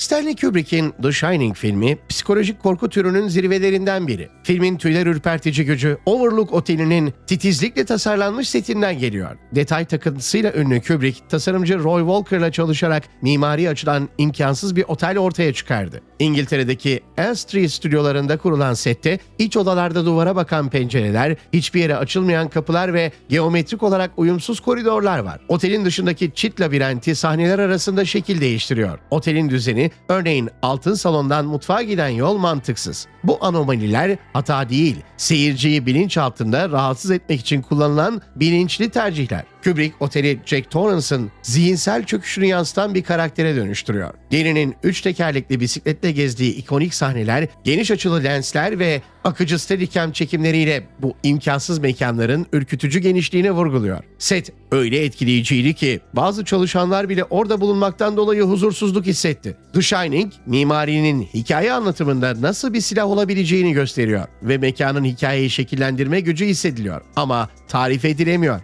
Stanley Kubrick'in The Shining filmi psikolojik korku türünün zirvelerinden biri. Filmin tüyler ürpertici gücü Overlook Oteli'nin titizlikle tasarlanmış setinden geliyor. Detay takıntısıyla ünlü Kubrick, tasarımcı Roy Walker'la çalışarak mimari açıdan imkansız bir otel ortaya çıkardı. İngiltere'deki Elstree stüdyolarında kurulan sette iç odalarda duvara bakan pencereler, hiçbir yere açılmayan kapılar ve geometrik olarak uyumsuz koridorlar var. Otelin dışındaki çit labirenti sahneler arasında şekil değiştiriyor. Otelin düzeni, örneğin altın salondan mutfağa giden yol mantıksız. Bu anomaliler hata değil, seyirciyi bilinç altında rahatsız etmek için kullanılan bilinçli tercihler. Kubrick oteli Jack Torrance'ın zihinsel çöküşünü yansıtan bir karaktere dönüştürüyor. Gelinin üç tekerlekli bisikletle gezdiği ikonik sahneler, geniş açılı lensler ve akıcı steadicam çekimleriyle bu imkansız mekanların ürkütücü genişliğini vurguluyor. Set öyle etkileyiciydi ki bazı çalışanlar bile orada bulunmaktan dolayı huzursuzluk hissetti. The Shining, mimarinin hikaye anlatımında nasıl bir silah olabileceğini gösteriyor ve mekanın hikayeyi şekillendirme gücü hissediliyor ama tarif edilemiyor.